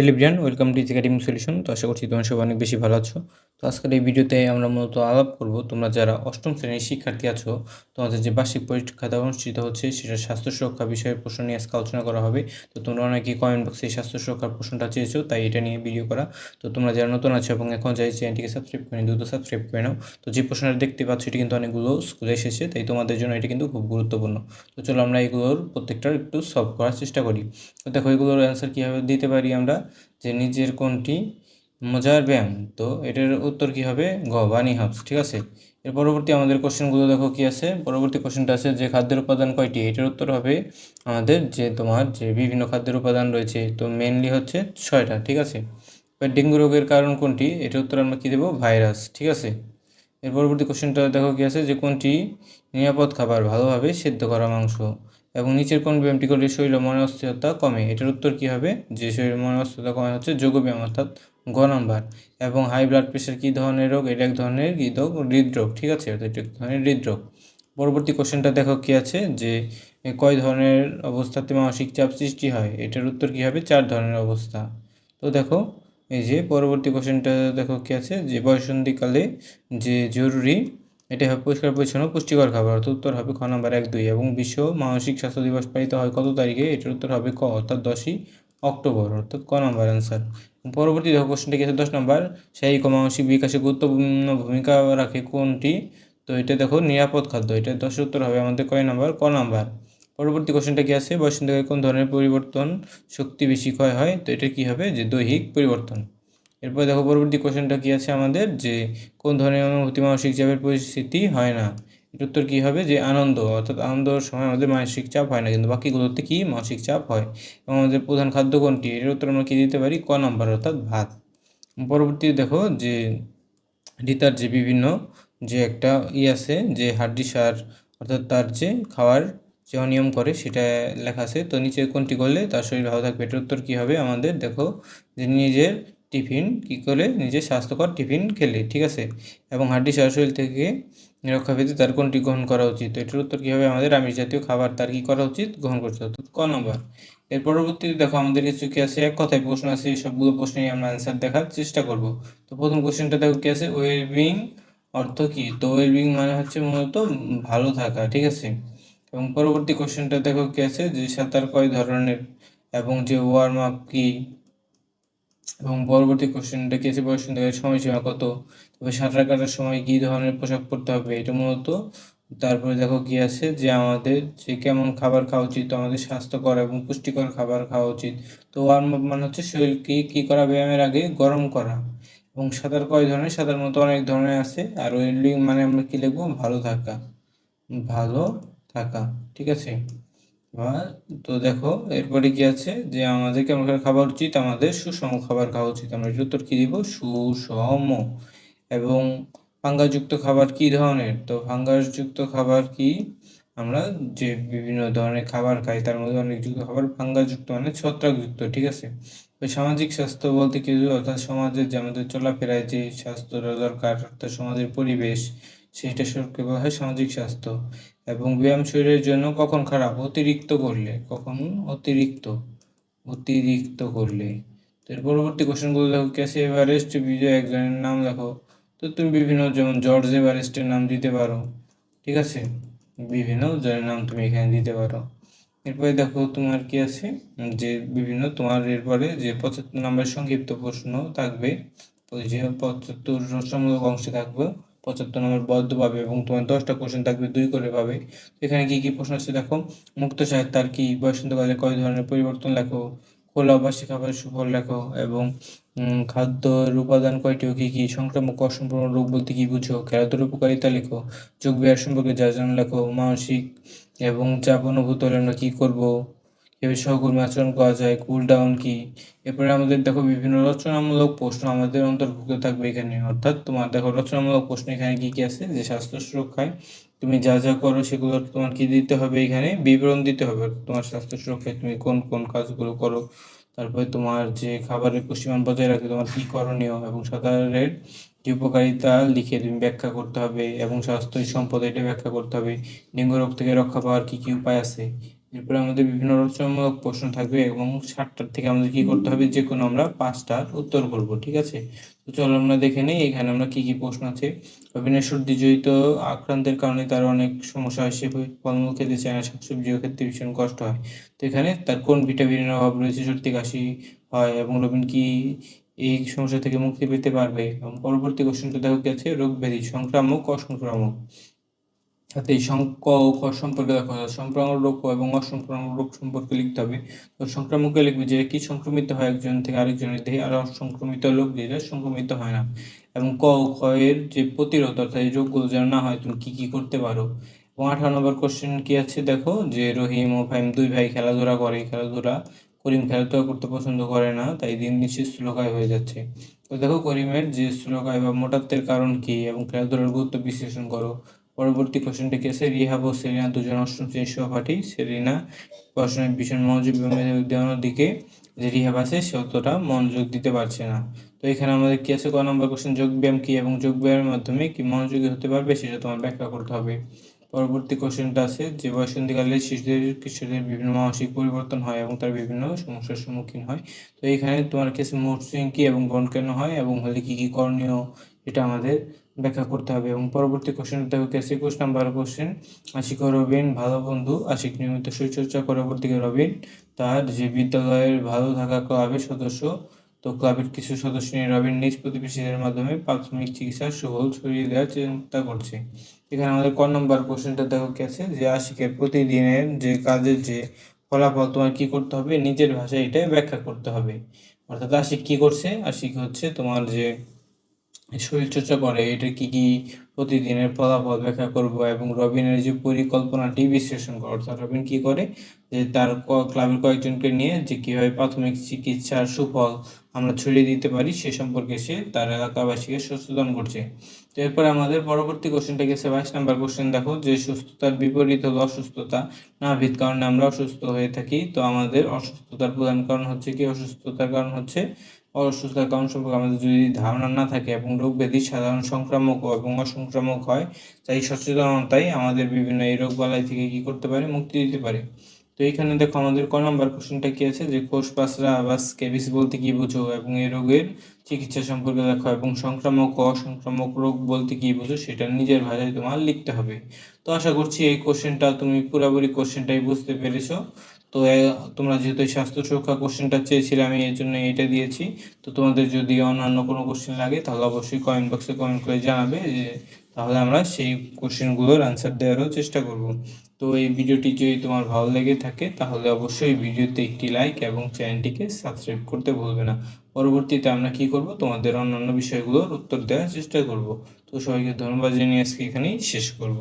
Hello Brian welcome to academy solution তো আশা করছি তোমার সবাই অনেক বেশি ভালো আছো। তো আজকের এই ভিডিওতে আমরা মূলত আলাপ করব, তোমরা যারা অষ্টম শ্রেণির শিক্ষার্থী আছো, তোমাদের যে বার্ষিক পরীক্ষাটা অনুষ্ঠিত হচ্ছে, সেটা স্বাস্থ্য সুরক্ষা বিষয়ে প্রশ্ন নিয়ে আজকে আলোচনা করা হবে। তো তোমরা অনেকেই কমেন্ট বক্সে স্বাস্থ্য সুরক্ষার প্রশ্নটা চেয়েছো, তাই এটা নিয়ে ভিডিও করা। তো তোমরা যারা নতুন আছো এবং এখন যাই চ্যানেলটিকে সাবস্ক্রাইব করে দ্রুত সাবস্ক্রাইব করে নাও। তো যে প্রশ্নটা দেখতে পাচ্ছ, এটি কিন্তু অনেকগুলো স্কুলে এসেছে, তাই তোমাদের জন্য এটি কিন্তু খুব গুরুত্বপূর্ণ। তো চলো আমরা এগুলোর প্রত্যেকটার একটু সলভ করার চেষ্টা করি। তো দেখো, এগুলোর অ্যান্সার কীভাবে দিতে পারি আমরা? যে নিজের কোনটি? মজার ব্যায়াম। তো এটার উত্তর কি হবে? গ বানি হাউস ঠিক আছে? এর পরবর্তী আমাদের কোশ্চেনগুলো দেখো কি আছে? পরবর্তী কোশ্চেনটা আছে যে খাদ্যের উপাদান কয়টি? এটার উত্তর হবে আমাদের যে তোমার যে বিভিন্ন খাদ্যের উপাদান রয়েছে, তো মেনলি হচ্ছে ছয়টা, ঠিক আছে? এবার ডেঙ্গু রোগের কারণ কোনটি? এটার উত্তর আমরা কী দেবো? ভাইরাস, ঠিক আছে? এর পরবর্তী কোশ্চেনটা দেখো কি আছে যে কোনটি? নিরাপদ খাবার, ভালোভাবে সেদ্ধ করা মাংস। এবং নিচের কোন ব্যায়ামটি করলে শরীর ও মনের অস্থিরতা কমে? এটার উত্তর কী হবে? যে শরীর মনের অস্থিরতা কমে হচ্ছে যোগ ব্যায়াম, অর্থাৎ গ নাম্বার। এবং হাই ব্লাড প্রেশার কী ধরনের রোগ? এটা এক ধরনের হৃদরোগ হৃদরোগ, ঠিক আছে? এটা এক ধরনের হৃদরোগ। পরবর্তী কোশ্চেনটা দেখো কী আছে? যে কয় ধরনের অবস্থাতে মানসিক চাপ সৃষ্টি হয়? এটার উত্তর কী হবে? চার ধরনের অবস্থা। তো দেখো, এই যে পরবর্তী কোশ্চেনটা দেখো কী আছে? যে বয়সন্ধিকালে যে জরুরি এটা হবে পরিষ্কার পরিচ্ছন্ন পুষ্টিকর খাবার। অর্থাৎ উত্তর হবে খ নাম্বার এক দুই এবং বিশ্ব মানসিক স্বাস্থ্য দিবস পালিত হয় কত তারিখে? এটার উত্তর হবে ক, অর্থাৎ দশই অক্টোবর, অর্থাৎ ক নাম্বার অ্যান্সার পরবর্তী দেখো কোশ্চেনটি আছে? দশ নম্বর, সেই মানসিক বিকাশে গুরুত্বপূর্ণ ভূমিকা রাখে কোনটি? তো এটা দেখো নিরাপদ খাদ্য এটা দশের উত্তর হবে আমাদের কয় নম্বর? ক নাম্বার। পরবর্তী কোশ্চেনটা কি আছে? বয়সন্ধিকালে কোন ধরনের পরিবর্তন শক্তি বেশি ক্ষয় হয়? তো এটা কি হবে? যে দৈহিক পরিবর্তন। এরপর দেখো পরবর্তী কোশ্চেনটা কী আছে আমাদের? যে কোন ধরনের অনুভূতি মানসিক চাপের পরিস্থিতি হয় না? এর উত্তর কী হবে? যে আনন্দ, অর্থাৎ আনন্দর সময় আমাদের মানসিক চাপ হয় না, কিন্তু বাকিগুলোতে কি মানসিক চাপ হয়? এবং আমাদের প্রধান খাদ্য কোনটি? এর উত্তর আমরা কী দিতে পারি? ক নাম্বার, অর্থাৎ ভাত। পরবর্তী দেখো যে রিতার যে বিভিন্ন যে একটা ই আছে, যে হাড্ডি সার, অর্থাৎ তার যে খাওয়ার যে অনিয়ম করে, সেটা লেখা আছে। তো নিচে কোনটি করলে তার শরীর ভালো থাকবে? এটার উত্তর কী হবে আমাদের? দেখো যে নিজের টিফিন কী করে? নিজে স্বাস্থ্যকর টিফিন খেলে, ঠিক আছে? এবং হাড্ডি সার শরীর থেকে রক্ষা পেতে তার কোনটি গ্রহণ করা উচিত? এটার উত্তর কী হবে আমাদের আমিষ জাতীয় খাবার? তার কী করা উচিত? গ্রহণ করতে অর্থাৎ ক নম্বর? এর পরবর্তীতে দেখো, আমাদের কিছু কি আছে? এক কথায় প্রশ্ন আছে সবগুলো প্রশ্নে আমরা অ্যান্সার দেখার চেষ্টা করব। তো প্রথম কোশ্চেনটা দেখো কি আছে? ওয়েলবিং অর্থ কি? তো ওয়েলবিং মানে হচ্ছে মূলত ভালো থাকা, ঠিক আছে? এবং পরবর্তী কোশ্চেনটা দেখো কি আছে? যে সাঁতার কয় ধরনের? এবং যে ওয়ার্ম আপ কি? এবং পরবর্তী কোশ্চেনটা কি আছে? বয়স সময়সীমা কত? তবে সাঁতার কাটার সময় কী ধরনের পোশাক পরতে হবে? এটা মূলত তারপরে দেখো কি আছে যে আমাদের যে কেমন খাবার খাওয়া উচিত, আমাদের স্বাস্থ্যকর এবং পুষ্টিকর খাবার খাওয়া উচিত। তো ওয়ার্ম আপ মানে হচ্ছে শরীরকে কী করা? ব্যায়ামের আগে গরম করা। এবং সাঁতার কয় ধরনের? সাঁতার মতো অনেক ধরনের আছে। আর ওয়েল্ডিং মানে আমরা কী লিখব? ভালো থাকা। ভালো থাকা। ঠিক আছে? তো দেখো, এরপরে কি আছে? যে আমাদের কেমন খাবার উচিত, আমাদের সুষম খাবার খাওয়া উচিত। আমরা উত্তর কি দিব? সুষম। এবং ফাঙ্গাসযুক্ত খাবার কি ধরনের? তো ফাঙ্গাসযুক্ত খাবার কি? আমরা যে বিভিন্ন ধরনের খাবার খাই, তার মধ্যে অনেক যুক্ত খাবার ফাঙ্গাসযুক্ত মানে ছত্রাকযুক্ত, ঠিক আছে? তো সামাজিক স্বাস্থ্য বলতে কি অর্থাৎ সমাজের যে আমাদের চলাফেরায় যে স্বাস্থ্যটা দরকার, অর্থাৎ সমাজের পরিবেশ, সেটা সরকে বলা হয় সামাজিক স্বাস্থ্য। এবং ব্যায়াম শরীরের জন্য কখন খারাপ? অতিরিক্ত করলে। কখন? অতিরিক্ত। অতিরিক্ত করলে। তো এর পরবর্তী কোশ্চেনগুলো দেখো, ক্যাসি এভারেস্ট বিজয় একজনের নাম লেখো। তো তুমি বিভিন্ন যেমন জর্জ এভারেস্টের নাম দিতে পারো, ঠিক আছে? বিভিন্ন জনের নাম তুমি এখানে দিতে পারো। এরপরে দেখো তোমার কি আছে? যে বিভিন্ন তোমার এরপরে যে পঁচাত্তর নম্বরের সংক্ষিপ্ত প্রশ্ন থাকবে, ওই যে পঁচাত্তর রচনামূলক অংশে থাকবে। পঁচাত্তর নম্বর বদ্ধ পাবে এবং তোমার দশটা কোশ্চেন থাকবে, দুই করে পাবে। এখানে কি কি প্রশ্ন আছে দেখো? মুক্ত সাহিত্য আর কি? বসন্তকালে কয় ধরনের পরিবর্তন লেখো? খোলা অবাসী খাবারের সুফল লেখো? এবং খাদ্যের উপাদান কয়টি ও কী কী? সংক্রামক অসম্পূর্ণ রোগ বলতে কী বুঝো? খেলাধুলার উপকারিতা লেখো। যোগ বিহার সম্পর্কে যা জানো লেখো। মানসিক এবং চাপ অনুভূত হলে আমরা কী করব? কীভাবে সহকর্মী আচরণ করা যায় কুল ডাউন কি? এরপরে আমাদের দেখো বিভিন্ন রচনামূলক প্রশ্ন আমাদের অন্তর্ভুক্ত থাকবে এখানে। অর্থাৎ তোমার দেখো রচনামূলক প্রশ্ন এখানে কি কি আছে? যে স্বাস্থ্য সুরক্ষায় তুমি যা যা করো সেগুলো তোমার কি দিতে হবে এখানে? বিবরণ দিতে হবে। তোমার স্বাস্থ্য সুরক্ষায় তুমি কোন কোন কাজগুলো করো? তারপরে তোমার যে খাবারের পুষ্টিমান বজায় রাখতে তোমার কী করণীয়? এবং সাঁতারের যে উপকারিতা লিখে তুমি ব্যাখ্যা করতে হবে। এবং স্বাস্থ্য সম্পদ এটা ব্যাখ্যা করতে হবে। ডেঙ্গু রোগ থেকে রক্ষা পাওয়ার কী কী উপায় আছে? এরপরে আমাদের বিভিন্ন রচনামূলক প্রশ্ন থাকবে এবং সাতটার থেকে আমাদের কি করতে হবে? যে কোনো আমরা পাঁচটার উত্তর করব, ঠিক আছে? তো চলো আমরা দেখে নিই, এখানে আমরা কি কি প্রশ্ন আছে। রবিনের সর্দি জড়িত আক্রান্তের কারণে তার অনেক সমস্যা হয়, সে ফলমূল খেতে চায় না শাকসবজিও খেতে ভীষণ কষ্ট হয়। তো এখানে তার কোন ভিটামিনের অভাব রয়েছে? সর্দি, কাশি হয় এবং রবিন কি এই সমস্যা থেকে মুক্তি পেতে পারবে? এবং পরবর্তী কোশ্চেনটা দেখো কি আছে? রোগ ব্যাধি, সংক্রামক, অসংক্রামক। সাথে এই ক খ সম্পর্কে দেখো, সংক্রামক রোগ এবং অসংক্রামক রোগ সম্পর্কে লিখতে হবে। তো সংক্রামকে লিখবে যে কি সংক্রমিত হয় একজন থেকে আরেকজনের দেহে, আর অসংক্রমিত রোগ যেটা সংক্রমিত হয় না। এবং ক খ এর যে প্রতিরোধ, অর্থাৎ এই রোগগুলো যেন না হয়, তুমি কি কি করতে পারো? এবং আঠারো নম্বর কোশ্চেন কি আছে দেখো? যে রহিম ও ফাহিম দুই ভাই খেলাধুলা করে। খেলাধুলা করিম খেলাধুলা করতে পছন্দ করে না, তাই দিন দিন সে স্থূলকায় হয়ে যাচ্ছে। তো দেখো করিমের যে শ্লোকায় বা মোটাত্বের কারণ কি, এবং খেলাধুলার গুরুত্ব বিশ্লেষণ করো। পরবর্তী কোশ্চেনটি কি আছে রিহাব ও সেরিনা দুজন অষ্টম শ্রেণির সহপাঠী, সেরিনা পড়াশোনায় ভীষণ মনোযোগ দেওয়ানোর দিকে যে রিহাব আছে, সে অতটা মনোযোগ দিতে পারছে না। তো এখানে আমাদের কি আছে? ক নম্বর কোশ্চেন যোগব্যায়াম কি এবং যোগব্যায়ামের মাধ্যমে কি মনোযোগী হতে পারবে সেটা তোমার ব্যাখ্যা করতে হবে। পরবর্তী কোশ্চেনটা আছে, যে বয়সন্ধিকালে শিশুদের, কিশোরদের বিভিন্ন মানসিক পরিবর্তন হয় এবং তার বিভিন্ন সমস্যার সম্মুখীন হয়। তো এখানে তোমার কাছে মুড সুইং কি এবং বন কেন হয় এবং হলে কি কি করণীয়? এটা আমাদের ব্যাখ্যা করতে হবে এবং পরবর্তী কোশ্চেন দেখো কেসি একুশ নাম্বার কোশ্চেন আশিক রবিন, ভালো বন্ধু, আশিক নিয়মিত শরীরচর্চা পরবর্তীকে রবিন, তার যে বিদ্যালয়ের ভালো থাকা ক্লাবের সদস্য, তো ক্লাবের কিছু সদস্য নিয়ে রবিন নিজ প্রতিবেশীদের মাধ্যমে প্রাথমিক চিকিৎসার সুফল ছড়িয়ে দেওয়ার চিন্তা করছে। এখানে আমাদের ক নম্বর কোশ্চেনটা দেখো কি আছে? যে আশিকের প্রতিদিনের যে কাজের যে ফলাফল তোমার কি করতে হবে? নিজের ভাষায় এটা ব্যাখ্যা করতে হবে। অর্থাৎ আশিক কি করছে? আশিক হচ্ছে তোমার যে শরীরচর্চা করে, এটা কি কি প্রতিদিনের ফলাফল ব্যাখ্যা করব এবং রবিনের যে পরিকল্পনাটি বিশ্লেষণ করো অর্থাৎ রবিন কি করে? যে তার ক্লাবের কয়েকজনকে নিয়ে যে কীভাবে প্রাথমিক চিকিৎসার সুফল আমরা ছড়িয়ে দিতে পারি সে সম্পর্কে সে তার এলাকাবাসীকে সচেতন করছে। তো এরপরে আমাদের পরবর্তী কোশ্চেনটা গেছে বাইশ নাম্বার কোশ্চেন, দেখো যে সুস্থতার বিপরীত হলো অসুস্থতা নাভিদ কারণে আমরা অসুস্থ হয়ে থাকি, তো আমাদের অসুস্থতার প্রধান কারণ হচ্ছে কি? অসুস্থতার কারণ হচ্ছে অসুস্থতার কারণ সম্পর্কে আমাদের যদি ধারণা না থাকে এবং রোগ ব্যাধি সাধারণ সংক্রামক এবং অসংক্রামক হয়, তাই সচেতনতাই আমাদের বিভিন্ন এই রোগ বালাই থেকে কি করতে পারে? মুক্তি দিতে পারে। তো এইখানে দেখো আমাদের ক নম্বর কোশ্চেনটা কি আছে? যে কোষ পাসরা বা স্কেবিস বলতে কি বুঝো এবং এই রোগের চিকিৎসা সম্পর্কে দেখো এবং সংক্রামক ও অসংক্রামক রোগ বলতে কি বুঝো সেটা নিজের ভাষায় তোমার লিখতে হবে। তো আশা করছি এই কোশ্চেনটা তুমি পুরোপুরি কোশ্চেনটাই বুঝতে পেরেছ। তো তোমরা যেহেতু স্বাস্থ্য সুরক্ষা কোশ্চেনটা চেয়েছিলে, আমি এর জন্য এটা দিয়েছি। তো, তোমাদের যদি অন্যান্য কোনো কোশ্চেন লাগে, তাহলে অবশ্যই কমেন্ট বক্সে কমেন্ট করে জানাবে, যে তাহলে আমরা সেই কোশ্চেনগুলোর আনসার দেওয়ারও চেষ্টা করব। তো, এই ভিডিওটি যদি তোমার ভালো লেগে থাকে, তাহলে অবশ্যই ভিডিওতে একটি লাইক এবং চ্যানেলটিকে সাবস্ক্রাইব করতে ভুলবে না। পরবর্তীতে আমরা কি করব? তোমাদের অন্যান্য বিষয়গুলোর উত্তর দেওয়ার চেষ্টা করব। তো, সবাইকে ধন্যবাদ জানিয়ে আজকে এখানেই শেষ করব।